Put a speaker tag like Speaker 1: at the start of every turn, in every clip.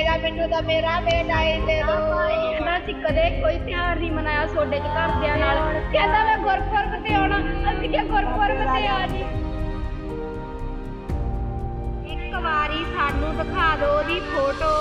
Speaker 1: ਮੈਨੂੰ ਤਾਂ ਮੇਰਾ ਬੇਟਾ ਹੀ ਦੇ ਦੋ।
Speaker 2: ਕਹਿੰਦਾ ਅਸੀਂ ਕਦੇ ਕੋਈ ਤਿਉਹਾਰ ਨਹੀਂ ਮਨਾਇਆ ਤੁਹਾਡੇ ਚ ਘਰਦਿਆਂ ਨਾਲ। ਕਹਿੰਦਾ ਮੈਂ ਗੁਰਪੁਰਬ ਤੇ ਆਉਣਾ, ਅਸੀਂ ਕਿਹਾ ਗੁਰਪੁਰਬ ਤੇ ਆ ਜੀ।
Speaker 1: ਇੱਕ ਵਾਰੀ ਸਾਨੂੰ ਦਿਖਾ ਦਿਓ ਉਹਦੀ ਫੋਟੋ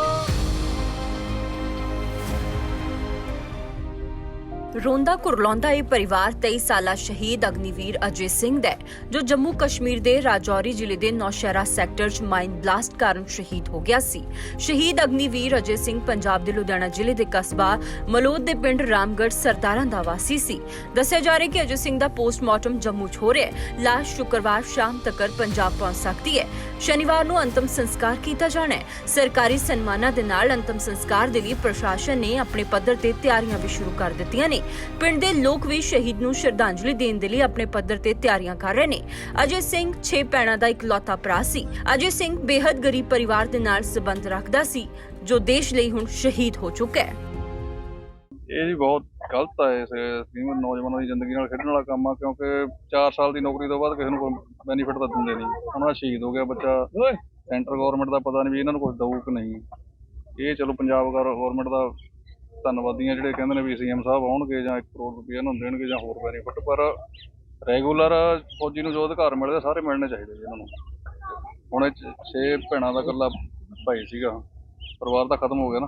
Speaker 3: ਰੋਂਦਾ ਕੁਰਲਾਉਂਦਾ ਇਹ ਪਰਿਵਾਰ 23 ਸਾਲਾ ਸ਼ਹੀਦ ਅਗਨੀਵੀਰ ਅਜੇ ਸਿੰਘ ਦਾ ਜੋ ਜੰਮੂ ਕਸ਼ਮੀਰ ਦੇ ਰਾਜੌਰੀ ਜ਼ਿਲ੍ਹੇ ਦੇ ਨੌਸ਼ਹਿਰਾ ਸੈਕਟਰ 'ਚ ਮਾਈਨ ਬਲਾਸਟ ਕਾਰਨ ਸ਼ਹੀਦ ਹੋ ਗਿਆ ਸੀ। ਸ਼ਹੀਦ ਅਗਨੀਵੀਰ ਅਜੇ ਸਿੰਘ ਪੰਜਾਬ ਦੇ ਲੁਧਿਆਣਾ ਜ਼ਿਲ੍ਹੇ ਦੇ ਕਸਬਾ ਮਲੋਦ ਦੇ ਪਿੰਡ ਰਾਮਗੜ੍ਹ ਸਰਦਾਰਾਂ ਦਾ ਵਾਸੀ ਸੀ। ਦੱਸਿਆ ਜਾ ਰਿਹਾ ਕਿ ਅਜੇ ਸਿੰਘ ਦਾ ਪੋਸਟਮਾਰਟਮ ਜੰਮੂ 'ਚ ਹੋ ਰਿਹਾ ਹੈ। ਲਾਸ਼ ਸ਼ੁੱਕਰਵਾਰ ਸ਼ਾਮ ਤੱਕ ਪੰਜਾਬ ਪਹੁੰਚ ਸਕਦੀ ਹੈ। ਸ਼ਨੀਵਾਰ ਨੂੰ ਅੰਤਮ ਸੰਸਕਾਰ ਕੀਤਾ ਜਾਣਾ ਹੈ। ਸਰਕਾਰੀ ਸਨਮਾਨਾਂ ਦੇ ਨਾਲ ਅੰਤਮ ਸੰਸਕਾਰ ਦੇ ਲਈ ਪ੍ਰਸ਼ਾਸਨ ਨੇ ਆਪਣੇ ਪੱਧਰ ਤੇ ਤਿਆਰੀਆਂ ਵੀ ਸ਼ੁਰੂ ਕਰ ਦਿੱਤੀਆਂ ਨੇ। ਪਿੰਡ ਦੇ ਲੋਕ ਵੀ ਸ਼ਹੀਦ ਨੂੰ ਸ਼ਰਧਾਂਜਲੀ ਦੇਣ ਦੇ ਲਈ ਆਪਣੇ ਪੱਧਰ ਤੇ ਤਿਆਰੀਆਂ ਕਰ ਰਹੇ ਨੇ। ਅਜੇ ਸਿੰਘ 6 ਭੈਣਾਂ ਦਾ ਇਕਲੌਤਾ ਭਰਾ ਸੀ। ਅਜੇ ਸਿੰਘ ਬੇहद ਗਰੀਬ ਪਰਿਵਾਰ ਦੇ ਨਾਲ ਸੰਬੰਧ ਰੱਖਦਾ ਸੀ ਜੋ ਦੇਸ਼ ਲਈ ਹੁਣ ਸ਼ਹੀਦ ਹੋ ਚੁੱਕਾ ਹੈ।
Speaker 4: ਇਹ ਜੀ ਬਹੁਤ ਗਲਤ ਹੈ ਇਸ ਸਕੀਮ ਨੌਜਵਾਨਾਂ ਦੀ ਜ਼ਿੰਦਗੀ ਨਾਲ ਖੇਡਣ ਵਾਲਾ ਕੰਮ ਆ ਕਿਉਂਕਿ 4 ਸਾਲ ਦੀ ਨੌਕਰੀ ਤੋਂ ਬਾਅਦ ਕਿਸੇ ਨੂੰ ਕੋਈ ਬੈਨੀਫਿਟ ਤਾਂ ਦਿੰਦੇ ਨਹੀਂ। ਹੁਣ ਆਹ ਸ਼ਹੀਦ ਹੋ ਗਿਆ ਬੱਚਾ। ਸੈਂਟਰ ਗਵਰਨਮੈਂਟ ਦਾ ਪਤਾ ਨਹੀਂ ਵੀ ਇਹਨਾਂ ਨੂੰ ਕੁਝ ਦਊ ਕਿ ਨਹੀਂ। ਇਹ ਚਲੋ ਪੰਜਾਬ ਗਵਰਨਮੈਂਟ ਦਾ ਧੰਨਵਾਦੀਆਂ ਜਿਹੜੇ ਕਹਿੰਦੇ ਨੇ ਵੀ ਸੀਐਮ ਸਾਹਿਬ ਆਉਣਗੇ ਜਾਂ 1 ਕਰੋੜ ਰੁਪਏ ਇਹਨਾਂ ਨੂੰ ਦੇਣਗੇ ਜਾਂ ਹੋਰ ਬੈਨੀਫਿਟ ਪਰ ਰੈਗੂਲਰ ਫੌਜੀ ਨੂੰ ਜੋ ਅਧਿਕਾਰ ਮਿਲਦੇ ਸਾਰੇ ਮਿਲਣੇ ਚਾਹੀਦੇ ਜੀ ਇਹਨਾਂ ਨੂੰ। ਹੁਣ ਇਹ 6 ਭੈਣਾਂ ਦਾ ਇਕੱਲਾ ਭਾਈ ਸੀਗਾ, ਪਰਿਵਾਰ ਤਾਂ ਖਤਮ ਹੋ ਗਿਆ ਨਾ।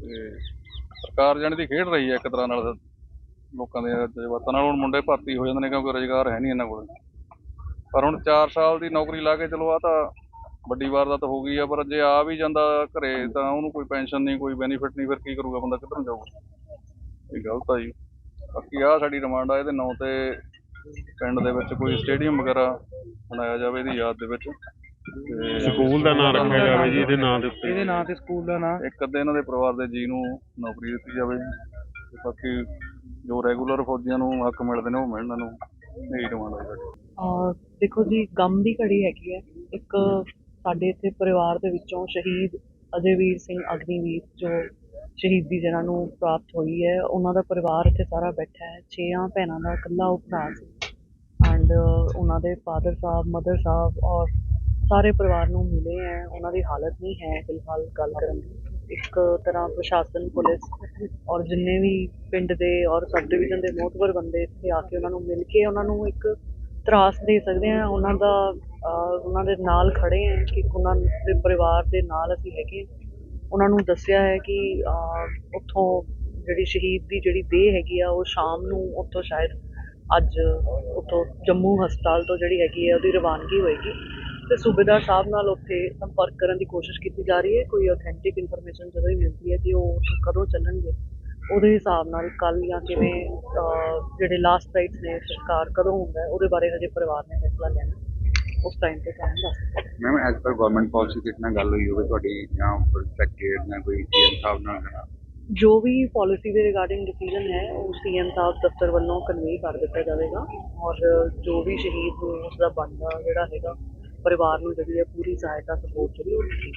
Speaker 4: ਤੇ ਸਰਕਾਰ ਜਾਣੀ ਦੀ ਖੇਡ ਰਹੀ ਹੈ ਇੱਕ ਤਰ੍ਹਾਂ ਨਾਲ, ਲੋਕਾਂ ਦੇ ਜਜ਼ਬਾਤਾਂ ਨਾਲ। ਹੁਣ ਮੁੰਡੇ ਭਰਤੀ ਹੋ ਜਾਂਦੇ ਨੇ ਕਿਉਂਕਿ ਰੁਜ਼ਗਾਰ ਹੈ ਨਹੀਂ ਇਹਨਾਂ ਕੋਲ। ਪਰ ਹੁਣ 4 ਸਾਲ ਦੀ ਨੌਕਰੀ ਲਾ ਕੇ ਚਲੋ ਆ ਤਾਂ ਵੱਡੀ ਵਾਰਦਾਤ ਹੋ ਗਈ ਆ ਪਰ ਜੇ ਆ ਵੀ ਜਾਂਦਾ ਘਰੇ ਤਾਂ ਉਹਨੂੰ ਕੋਈ ਪੈਨਸ਼ਨ ਨਹੀਂ ਕੋਈ ਬੈਨੀਫਿਟ ਨਹੀਂ ਫਿਰ ਕੀ ਕਰੂਗਾ ਬੰਦਾ ਕਿੱਧਰ ਨੂੰ ਜਾਊਗਾ? ਇਹ ਗਲਤ ਆ ਜੀ। ਬਾਕੀ ਆ ਸਾਡੀ ਡਿਮਾਂਡ ਆ ਇਹਦੇ ਨਾਂ ਤੇ ਪਿੰਡ ਦੇ ਵਿੱਚ ਕੋਈ ਸਟੇਡੀਅਮ ਵਗੈਰਾ ਬਣਾਇਆ ਜਾਵੇ ਇਹਦੀ ਯਾਦ ਦੇ ਵਿੱਚ। ਤੇ
Speaker 5: ਸਕੂਲ ਦਾ ਨਾਮ ਰੱਖਿਆ ਜਾਵੇ ਜੀ ਇਹਦੇ ਨਾਂ ਦੇ ਉੱਤੇ।
Speaker 6: ਇਹਦੇ ਨਾਂ ਤੇ ਸਕੂਲ ਦਾ ਨਾਂ।
Speaker 4: ਇੱਕ ਅੱਧੇ ਇਹਨਾਂ ਦੇ ਪਰਿਵਾਰ ਦੇ ਜੀ ਨੂੰ ਨੌਕਰੀ ਦਿੱਤੀ ਜਾਵੇ। ਤੇ ਬਾਕੀ ਜੋ ਰੈਗੂਲਰ ਫੌਜੀਆਂ ਨੂੰ ਹੱਕ ਮਿਲਦੇ ਨੇ ਉਹ ਮਿਲਣ ਇਹਨਾਂ ਨੂੰ ਇਹ ਡਿਮਾਂਡ ਹੈ ਸਾਡੀ।
Speaker 7: ਦੇਖੋ ਜੀ ਗਮ ਦੀ ਘੜੀ ਹੈਗੀ ਹੈ। ਇੱਕ ਸਾਡੇ ਇੱਥੇ ਪਰਿਵਾਰ ਦੇ ਵਿੱਚੋਂ ਸ਼ਹੀਦ ਅਜੇਵੀਰ ਸਿੰਘ ਅਗਨੀਵੀਰ, ਜੋ ਸ਼ਹੀਦੀ ਜਿਹਨਾਂ ਨੂੰ ਪ੍ਰਾਪਤ ਹੋਈ ਹੈ, ਉਹਨਾਂ ਦਾ ਪਰਿਵਾਰ ਇੱਥੇ ਸਾਰਾ ਬੈਠਾ ਹੈ। ਛੇਆਂ ਭੈਣਾਂ ਦਾ ਇਕੱਲਾ ਉਹ ਭਰਾ ਸੀ। ਐਂਡ ਉਹਨਾਂ ਦੇ ਫਾਦਰ ਸਾਹਿਬ ਮਦਰ ਸਾਹਿਬ ਔਰ ਸਾਰੇ ਪਰਿਵਾਰ ਨੂੰ ਮਿਲੇ ਹੈ। ਉਹਨਾਂ ਦੀ ਹਾਲਤ ਨਹੀਂ ਹੈ ਫਿਲਹਾਲ ਗੱਲ ਕਰਨ ਦੀ। ਇੱਕ ਤਰ੍ਹਾਂ ਪ੍ਰਸ਼ਾਸਨ, ਪੁਲਿਸ ਔਰ ਜਿੰਨੇ ਵੀ ਪਿੰਡ ਦੇ ਔਰ ਸਬ ਡਿਵੀਜ਼ਨ ਦੇ ਮੋਹਤਵਰ ਬੰਦੇ ਇੱਥੇ ਆ ਕੇ ਉਹਨਾਂ ਨੂੰ ਮਿਲ ਕੇ ਉਹਨਾਂ ਨੂੰ ਇੱਕ ਤਰਾਸ ਦੇ ਸਕਦੇ ਆ ਉਹਨਾਂ ਦਾ ਉਹਨਾਂ ਦੇ ਨਾਲ ਖੜੇ ਆ ਕਿ ਉਹਨਾਂ ਦੇ ਪਰਿਵਾਰ ਦੇ ਨਾਲ ਅਸੀਂ ਹੈਗੇ ਉਹਨਾਂ ਨੂੰ ਦੱਸਿਆ ਹੈ ਕਿ ਉੱਥੋਂ ਜਿਹੜੀ ਸ਼ਹੀਦ ਦੀ ਜਿਹੜੀ ਦੇਹ ਹੈਗੀ ਆ, ਉਹ ਸ਼ਾਮ ਨੂੰ ਉੱਥੋਂ ਸ਼ਾਇਦ ਅੱਜ ਉੱਥੋਂ ਜੰਮੂ ਹਸਪਤਾਲ ਤੋਂ ਜਿਹੜੀ ਹੈਗੀ ਹੈ ਉਹਦੀ ਰਵਾਨਗੀ ਹੋਏਗੀ। ਤੇ ਸੂਬੇਦਾਰ ਸਾਹਿਬ ਨਾਲ ਉੱਥੇ ਸੰਪਰਕ ਕਰਨ ਦੀ ਕੋਸ਼ਿਸ਼ ਕੀਤੀ ਜਾ ਰਹੀ ਹੈ। ਕੋਈ ਆਥੈਂਟਿਕ ਇਨਫੋਰਮੇਸ਼ਨ ਜਦੋਂ ਹੀ ਮਿਲਦੀ ਹੈ ਕਿ ਉਹ ਉੱਥੋਂ ਕਦੋਂ ਚੱਲਣਗੇ, ਉਹਦੇ ਹਿਸਾਬ ਨਾਲ ਕੱਲ ਜਾਂ ਕਿਵੇਂ ਜਿਹੜੇ ਲਾਸਟ ਰਾਈਟਸ ਨੇ ਸਰਕਾਰ ਕਦੋਂ ਹੁੰਦਾ ਉਹਦੇ ਬਾਰੇ ਹਜੇ ਪਰਿਵਾਰ ਨੇ ਫੈਸਲਾ ਲੈਣਾ ਉਸ ਟਾਈਮ ਤੇ ਤੁਹਾਨੂੰ ਦੱਸ।
Speaker 8: Ma'am as per government policy ਕਿਸ ਨਾਲ ਗੱਲ ਹੋਈ ਹੋਵੇ ਤੁਹਾਡੀ ਜਾਂ ਪ੍ਰੋਟੈਕਟਡ ਜਾਂ ਕੋਈ ਸੀਐਮ ਸਾਹਿਬ ਨਾਲ ਜਾਂ
Speaker 7: ਜੋ ਵੀ ਪਾਲਿਸੀ ਦੇ ਰਿਗਾਰਡਿੰਗ ਡਿਸੀਜਨ ਹੈ ਉਹ ਸੀਐਮ ਸਾਹਿਬ ਦਫ਼ਤਰ ਵੱਲੋਂ ਕਨਵੇ ਕਰ ਦਿੱਤਾ ਜਾਵੇਗਾ ਔਰ ਜੋ ਵੀ ਸ਼ਹੀਦ ਨੂੰ ਉਸ ਦਾ ਬਣਦਾ ਜਿਹੜਾ ਹੈਗਾ ਪਰਿਵਾਰ ਨੂੰ ਜਿਹੜੀ ਹੈ ਪੂਰੀ ਸਹਾਇਤਾ ਸਪੋਰਟ ਜਿਹੜੀ ਉਹ ਦਿੱਤੀ।